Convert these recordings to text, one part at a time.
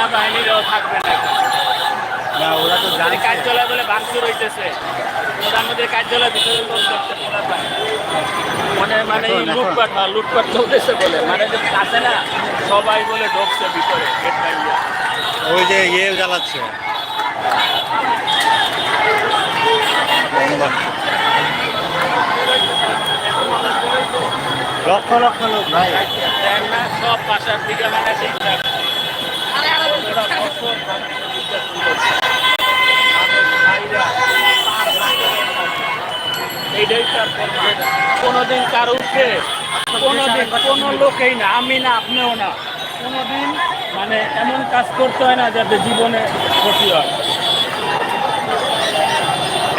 সেনাবাহিনীরও থাকবে না না ওরা তো জানে আমাদের কার্যালয় বলে ভাঙচুর হইতেছে। প্রধানমন্ত্রীর কার্যালয় ভিতরে লোক দেখতে মানে মানে লুটপাট না লুটপাট চলতেছে বলে। মানে যে আছে না সবাই বলে ঢুকছে ভিতরে গেট ওই যে ইয়ে জ্বালাচ্ছে। লক্ষ লক্ষ লোক ভাই। সব বাসার দিকে মানে ঠিকঠাক ওরা বছর ধরে যুদ্ধ শুরু করছে। আমাদের ভাইরা এইটাই তার কোনোদিন কারও উঠে কোনোদিন কোনো লোকেই না আমি না আপনিও না কোনোদিন মানে এমন কাজ করতে হয় না যাতে জীবনে ক্ষতি হয়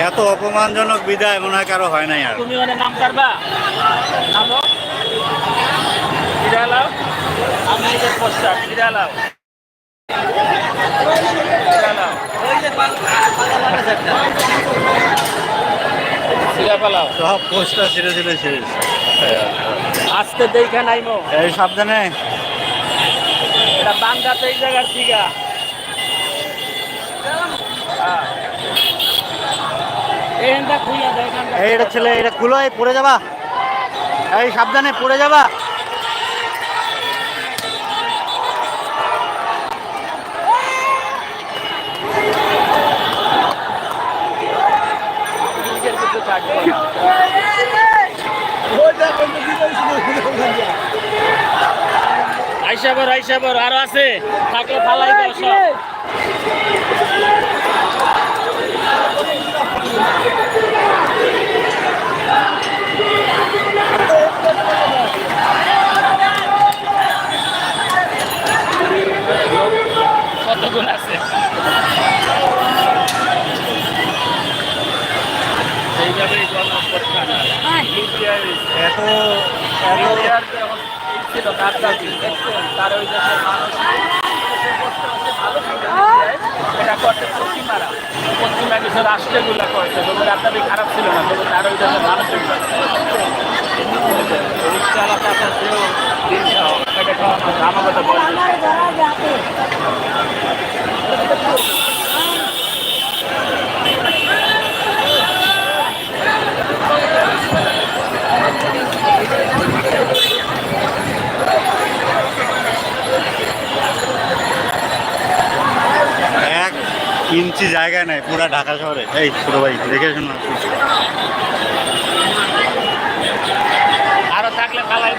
এত অপমানজনক বিদায় মনে হয় কারও হয় নাই আর তুমি মানে নাম পারবা নামো বিড়ালাও আমি নিজের পোস্টার বিড়ালাও বিড়ালাও সিরা পালাও সব পোস্টার ছিঁড়ে ছিঁড়ে শেষ। আজকে দেখে নাইমো। এই সাবধানে। এটা এই জায়গার দিঘা হ্যাঁ। দেয় ছেলে এটা খুলো পড়ে যাবা। এই সাবধানে পড়ে যাবা নিজের কিছু থাকবে না। আইসা বড় আইসা বড় আরও আছে। থাকলে ফালাই দাও দেখছেন? তার ওই দেশের মানুষ এটা করতে পশ্চিমারা পশ্চিমা কিছু রাষ্ট্রগুলো করছে তবে গাদ্দাফি খারাপ ছিল না তবে তার ওই দেশের এক ইঞ্চি নাই পুরা ঢাকা শহরে। এই ছোট ভাই দেখে শোনো আরও থাকলে খালাই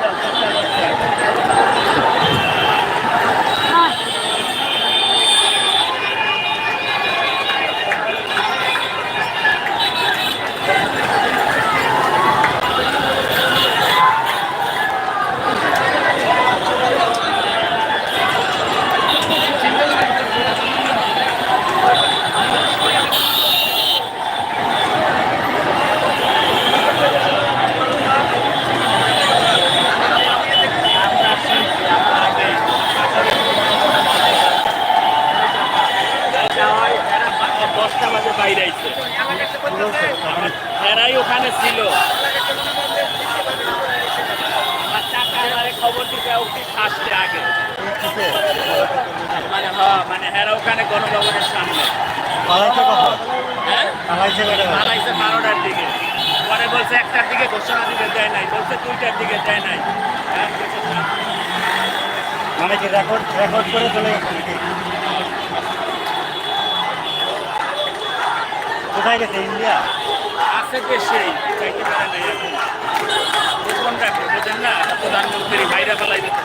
এরাই ওখানে ছিল খবর দিতে আগে। মানে হ্যাঁ মানে হেরা ওখানে গণভবনের সামনে। পালাইছে কখন? হ্যাঁ? পালাইছে কটা বারোটার দিকে। পরে বলছে একটার দিকে ঘোষণা দিতে দেয় নাই। বলছে দুইটার দিকে দেয় নাই। হ্যাঁ। মানে কি রেকর্ড রেকর্ড করে চলে কোথায় গেছে? ইন্ডিয়া? আছে দেশেই যাইতে পারে নাই এখন। গোপন রাখবে বোঝেন না? প্রধানমন্ত্রী বাইরে ফেলাইবে তো।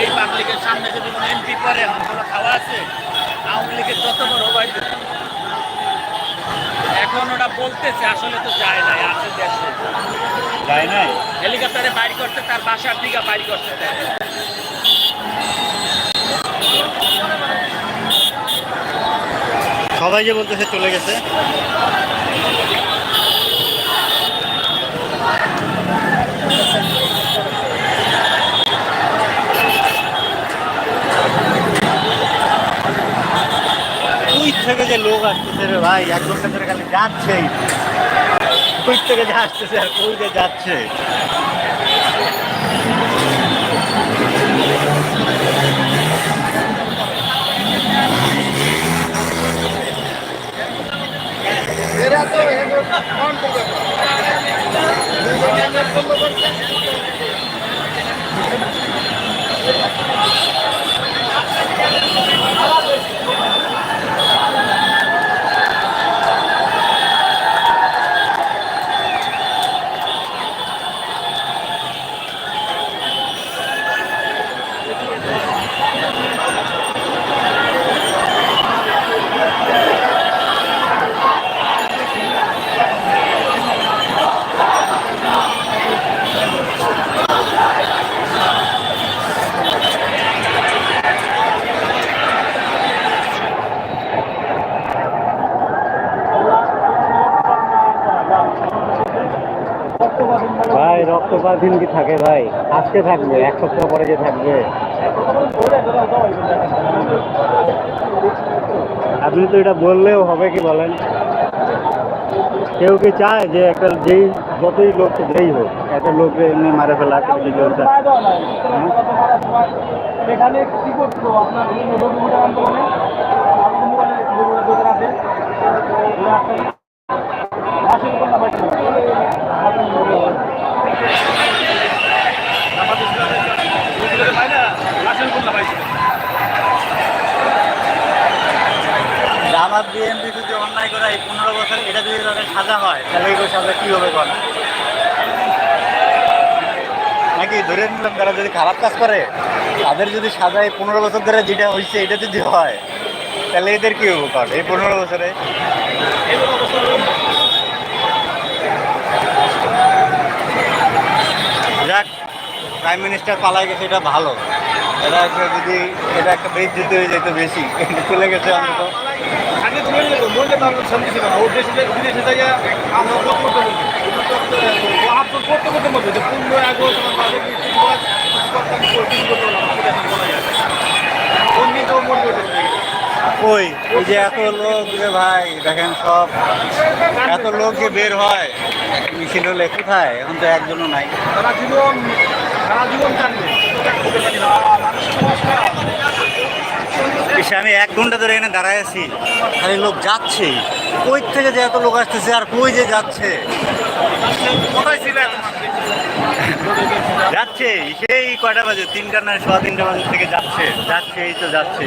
এই পাবলিকের সামনে যদি কোনো এমপি করে এখন কোনো খাওয়া আছে আওয়ামী লীগের যত বড় হবাই এখন ওরা বলতেছে আসলে তো যায় নাই আছে দেশে। যায় নাই? হেলিকপ্টারে বাইর করতে তার বাসার দিকে বাইর করতে দেয়। সবাই যে বলতেছে চলে গেছে ওই থেকে যে লোক আসতেছে রে ভাই, এক ঘণ্টা ধরে খালি যাচ্ছেই ওই থেকে যে আসতেছে আর কই যে যাচ্ছে। ভাই রক্তপাতহীন কি থাকে ভাই? আজকে থাকবে, এক সপ্তাহ পরে যে থাকবে। আপনি তো এটা বললেও হবে কি বলেন? কেউ কি চায় যে একটা যেই যতই লোক যেই হোক, একটা লোক এমনি মারে ফেলা রবিবার আছে আসলে কোনটা পাইছিল জামাত বিএনপি যদি অন্যায় করে এই পনেরো বছর এটা যদি তাদের সাজা হয়, তাহলে এই সাজা কী হবে নাকি ধরে নিলাম তারা যদি খারাপ কাজ করে, তাদের যদি সাজা এই পনেরো বছর ধরে যেটা হয়েছে এটা যদি হয়, তাহলে এদের কি হবে এই পনেরো বছরে? যাক প্রাইম মিনিস্টার পালাই গেছে, এটা ভালো। এটা যদি, এটা একটা বেশ যেতে হয়ে যেত বেশি চলে গেছে অন্তত। আগে ধরে নিল মনে তার শান্তি ছিল না ও দেশে বিদেশে যাই আমরা কত করতে বলব। আপনার করতে করতে বলব যে পনেরো আগস্ট আমার বাজে অন্য তো করতে ওই ওই যে এত লোক রে ভাই দেখেন সব এত লোক যে বের হয় মিছিল হলে কোথায়? এখন তো একজনও নাই। সারা জীবন সারা জীবন কাটবে এসে আমি এক ঘণ্টা ধরে এখানে দাঁড়ায় আছি। খালি লোক যাচ্ছে। কই থেকে যে এত লোক আসতেছে আর কই যে যাচ্ছে? কোথায় ছিল যাচ্ছে, সেই কয়টা বাজে? তিনটা না সোয়া তিনটা বাজে থেকে যাচ্ছে। যাচ্ছে, এই তো যাচ্ছে।